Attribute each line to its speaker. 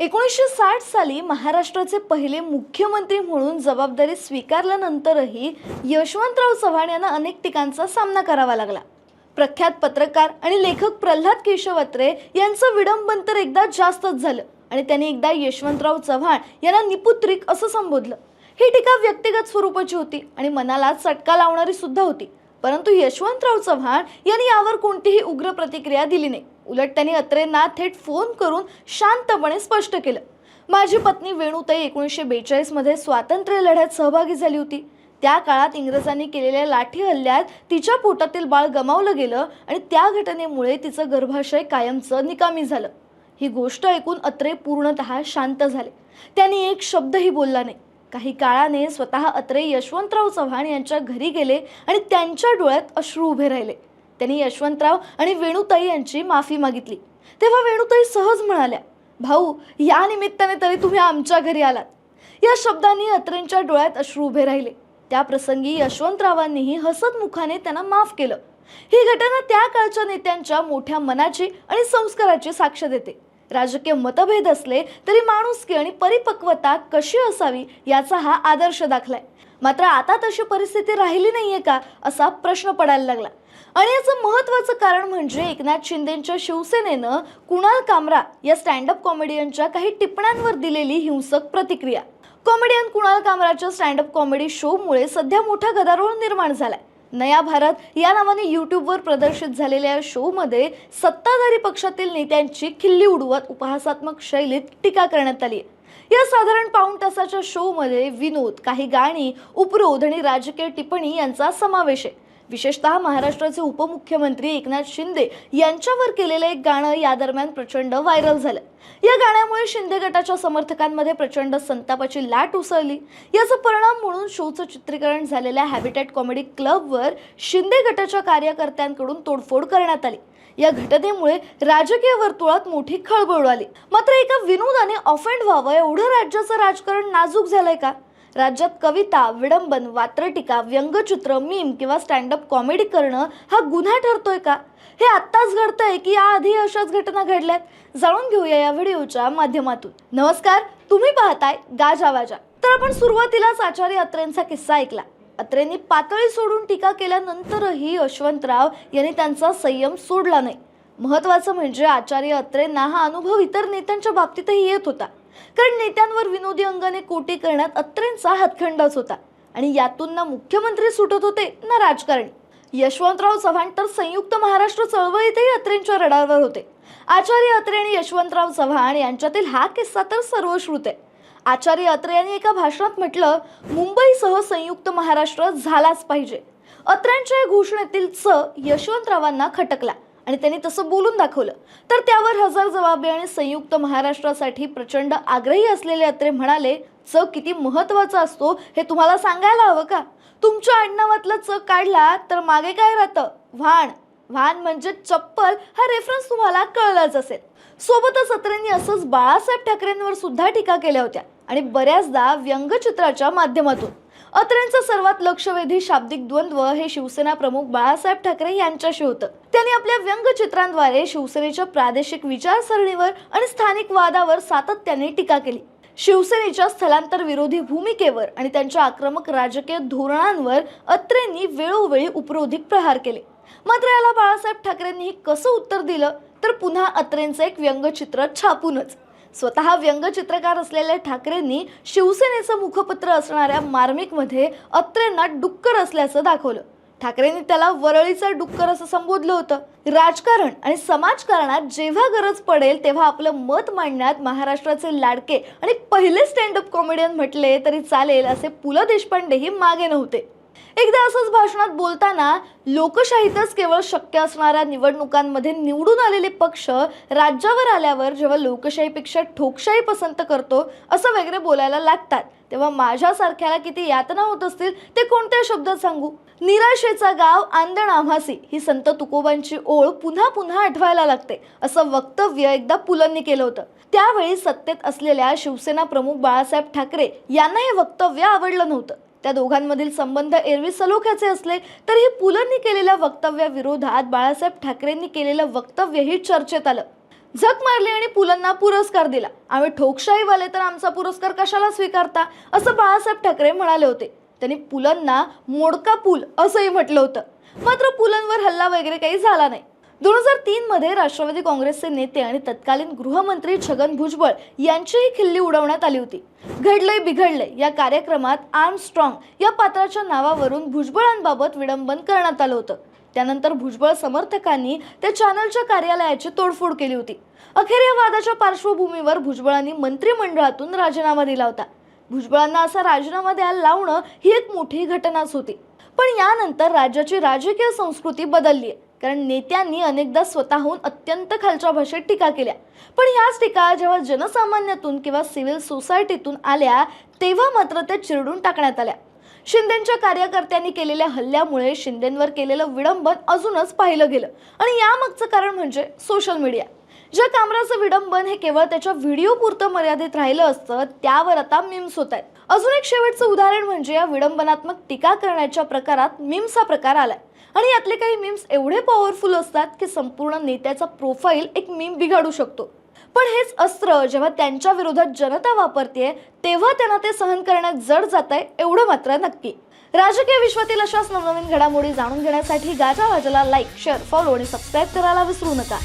Speaker 1: एकोणीसशे साठ साली महाराष्ट्राचे पहिले मुख्यमंत्री म्हणून जबाबदारी स्वीकारल्यानंतरही यशवंतराव चव्हाण यांना अनेक ठिकाणचा सामना करावा लागला. प्रख्यात पत्रकार आणि लेखक प्रल्हाद केशव अत्रे यांचं विडंबन तर एकदा जास्तच झालं आणि त्यांनी एकदा यशवंतराव चव्हाण यांना निपुत्रिक असं संबोधलं. ही टीका व्यक्तिगत स्वरूपाची होती आणि मनाला चटका लावणारी सुद्धा होती. परंतु यशवंतराव चव्हाण यांनी यावर कोणतीही उग्र प्रतिक्रिया दिली नाही. उलट त्यांनी अत्रेंना थेट फोन करून शांतपणे स्पष्ट केलं. माझी पत्नी वेणुताई एकोणीसशे बेचाळीसमध्ये स्वातंत्र्य लढ्यात सहभागी झाली होती. त्या काळात इंग्रजांनी केलेल्या लाठी हल्ल्यात तिच्या पोटातील बाळ गमावलं गेलं आणि त्या घटनेमुळे तिचं गर्भाशय कायमचं निकामी झालं. ही गोष्ट ऐकून अत्रे पूर्णतः शांत झाले. त्यांनी एक शब्दही बोलला नाही. काही काळाने स्वतः अत्रे यशवंतराव चव्हाण यांच्या घरी गेले आणि त्यांच्या डोळ्यात अश्रू उभे राहिले. त्यांनी यशवंतराव आणि वेणुताई यांची माफी मागितली. तेव्हा वेणुताई सहज म्हणाल्या भाऊ या निमित्ताने तरी तुम्ही आमच्या घरी आलात. या शब्दांनी अत्रेंच्या डोळ्यात अश्रू उभे राहिले. त्या प्रसंगी यशवंतरावांनीही हसत मुखाने त्यांना माफ केलं. ही घटना त्या काळच्या नेत्यांच्या मोठ्या मनाची आणि संस्काराची साक्ष देते. राजकीय मतभेद असले तरी माणुसकी आणि परिपक्वता कशी असावी याचा हा आदर्श दाखलाय. मात्र आता तशी परिस्थिती राहिली नाहीये का असा प्रश्न पडायला लागला. आणि याचं महत्वाचं कारण म्हणजे एकनाथ शिंदेच्या शिवसेनेनं कुणाल कामरा या स्टँडअप कॉमेडियनच्या काही टिप्पण्यांवर दिलेली हिंसक प्रतिक्रिया. कॉमेडियन कुणाल कामराच्या स्टँडअप कॉमेडी शोमुळे सध्या मोठा गदारोळ निर्माण झालाय. नया भारत या नावाने यूट्यूबवर प्रदर्शित झालेल्या या शोमध्ये सत्ताधारी पक्षातील नेत्यांची खिल्ली उडवत उपहासात्मक शैलीत टीका करण्यात आली. या साधारण पाऊण तासाच्या शोमध्ये विनोद काही गाणी उपरोध आणि राजकीय टिप्पणी यांचा समावेश आहे. विशेषतः महाराष्ट्राचे उपमुख्यमंत्री एकनाथ शिंदे यांच्यावर केलेलं एक गाणं या दरम्यान प्रचंड व्हायरल झालं. या गाण्यामुळे शिंदे गटाच्या समर्थकांमध्ये प्रचंड संतापाची लाट उसळली. याचा परिणाम म्हणून शोचं चित्रीकरण झालेल्या हॅबिटॅट कॉमेडी क्लबवर शिंदे गटाच्या कार्यकर्त्यांकडून तोडफोड करण्यात आली. या घटनेमुळे राजकीय वर्तुळात मोठी खळबळ उडाली. मात्र एका विनोदाने ऑफेंड व्हावं एवढं राज्याचं राजकारण नाजूक झालंय का? राज्यात कविता विडंबन वात्रटिका व्यंगचित्र मीम किंवा स्टँडअप कॉमेडी करणं हा गुन्हा ठरतोय का? हे आत्ताच घडतंय की याआधी अशाच घटना घडल्यात. जाणून घेऊया या व्हिडिओच्या माध्यमातून. नमस्कार तुम्ही पाहताय गाजा वाजा. तर आपण सुरुवातीलाच आचार्य अत्रेंचा किस्सा ऐकला. अत्रेंनी पातळी सोडून टीका केल्यानंतरही यशवंतराव यांनी त्यांचा संयम सोडला नाही. महत्वाचं म्हणजे आचार्य अत्रेंना हा अनुभव इतर नेत्यांच्या बाबतीतही येत होता. कारण नेत्यांवर विनोदी अंगाने कोटी करण्यात अत्रेंचा हातखंडाच होता. आणि यातून ना मुख्यमंत्री सुटत होते ना राजकारणी. यशवंतराव चव्हाण तर संयुक्त महाराष्ट्र चळवळीतही अत्रेंच्या रडारवर होते. आचार्य अत्रे आणि यशवंतराव चव्हाण यांच्यातील हा किस्सा तर सर्वश्रुत आहे. आचार्य अत्रे यांनी एका भाषणात म्हटलं मुंबईसह संयुक्त महाराष्ट्र झालाच पाहिजे. अत्र्यांच्या या घोषणेतील च यशवंतरावांना खटकला. आणि त्यांनी तसं बोलून दाखवलं. तर त्यावर हजर जबाबी आणि संयुक्त महाराष्ट्रासाठी प्रचंड आग्रही असलेले अत्रे म्हणाले च किती महत्त्वाचा असतो हे तुम्हाला सांगायला हवं का? तुमच्या आडनावातलं च काढला तर मागे काय राहतं? व्हाण व्हान म्हणजे चप्पल हा रेफरन्स तुम्हाला कळलाच असेल. सोबतच अत्रेंनी असंच बाळासाहेब ठाकरेंवर सुद्धा टीका केल्या होत्या आणि बऱ्याचदा व्यंगचित्राच्या माध्यमातून. अत्रेंचं सर्वात लक्षवेधी शाब्दिक द्वंद्व हे शिवसेना प्रमुख बाळासाहेब ठाकरे यांच्याशी होतं. त्यांनी आपल्या व्यंगचित्रांद्वारे शिवसेनेच्या प्रादेशिक विचारसरणीवर आणि स्थानिक वादावर सातत्याने टीका केली. शिवसेनेच्या स्थलांतर विरोधी भूमिकेवर आणि त्यांच्या आक्रमक राजकीय धोरणांवर अत्रेंनी वेळोवेळी उपरोधिक प्रहार केले. मात्र याला बाळासाहेब ठाकरेंनी कसं उत्तर दिलं तर पुन्हा अत्रेंचं एक व्यंगचित्र छापूनच. स्वतः व्यंगचित्रकार असलेल्या ठाकरेंनी शिवसेनेचं मुखपत्र असणाऱ्या मार्मिकमध्ये अत्रेंना डुक्कर असल्याचं दाखवलं. ठाकरेंनी त्याला वरळीचं डुक्कर असं संबोधलं होतं. राजकारण आणि समाजकारणात जेव्हा गरज पडेल तेव्हा आपलं मत मांडण्यात महाराष्ट्राचे लाडके आणि पहिले स्टँडअप कॉमेडियन म्हटले तरी चालेल असे पु. ल. देशपांडेही मागे नव्हते. एकदा असंच भाषणात बोलताना लोकशाहीतच केवळ शक्य असणाऱ्या निवडणुकांमध्ये निवडून आलेले पक्ष राज्यावर आल्यावर जेव्हा लोकशाहीपेक्षा ठोकशाही पसंत करतो असं वगैरे बोलायला लागतात. तेव्हा माझ्यासारख्याला किती यातना होत असतील ते कोणत्या शब्दात सांगू? निराशेचा गाव आंदण आम्हासी ही संत तुकोबांची ओळ पुन्हा पुन्हा आठवायला लागते असं वक्तव्य एकदा पुलंनी केलं होतं. त्यावेळी सत्तेत असलेल्या शिवसेना प्रमुख बाळासाहेब ठाकरे यांना हे वक्तव्य आवडलं नव्हतं. त्या दोघांमधील संबंध एरवी सलोख्याचे असले तरीही पुलंनी केलेल्या वक्तव्याविरोधात बाळासाहेब ठाकरेंनी केलेलं वक्तव्यही चर्चेत आलं. झक मारली आणि पुलांना पुरस्कार दिला. आम्ही ठोकशाहीवाले तर आमचा पुरस्कार कशाला स्वीकारता? असं बाळासाहेब ठाकरे म्हणाले होते. त्यांनी पुलंना मोडका पूल असंही म्हटलं होतं. मात्र पुलंवर हल्ला वगैरे काही झाला नाही. दोन हजार तीनमध्ये राष्ट्रवादी काँग्रेसचे नेते आणि तत्कालीन गृहमंत्री छगन भुजबळ यांचीही खिल्ली उडवण्यात आली होती. घडलंय बिघडलंय या कार्यक्रमात आर्म स्ट्रॉंग या पात्राच्या नावावरून भुजबळांबाबत विडंबन करण्यात आलं होतं. त्यानंतर भुजबळ समर्थकांनी त्या चॅनलच्या कार्यालयाची तोडफोड केली होती. अखेर या वादाच्या पार्श्वभूमीवर भुजबळांनी मंत्रिमंडळातून राजीनामा दिला होता. भुजबळांना असा राजीनामा द्यायला लावणं ही एक मोठी घटनाच होती. पण यानंतर राज्याची राजकीय संस्कृती बदलली आहे कारण नेत्यांनी अनेकदा स्वतःहून अत्यंत खालच्या भाषेत टीका केल्या. पण ह्याच टीका जेव्हा जनसामान्यातून किंवा सिव्हिल सोसायटीतून आल्या तेव्हा मात्र त्या चिरडून टाकण्यात आल्या. शिंदेच्या कार्यकर्त्यांनी केलेल्या हल्ल्यामुळे शिंदेंवर केलेलं विडंबन अजूनच पाहिलं गेलं. आणि यामागचं कारण म्हणजे सोशल मीडिया ज्या कामराचं विडंबन हे केवळ त्याच्या व्हिडिओ पुरतं मर्यादित राहिलं असतं त्यावर आता मिम्स होत आहेत. अजून एक शेवटचं उदाहरण म्हणजे या विडंबनात्मक टीका करण्याच्या प्रकारात मिम्स हा प्रकार आलाय. आणि यातले काही मिम्स एवढे पॉवरफुल असतात की संपूर्ण नेत्याचा प्रोफाईल एक मीम बिघाडू शकतो. पण हेच अस्त्र जेव्हा त्यांच्या विरोधात जनता वापरते तेव्हा त्यांना ते सहन करण्यात जड जात आहे एवढं मात्र नक्की. राजकीय विश्वातील अशाच नवनवीन घडामोडी जाणून घेण्यासाठी गाजा वाजाला लाईक शेअर फॉलो आणि सबस्क्राईब करायला विसरू नका.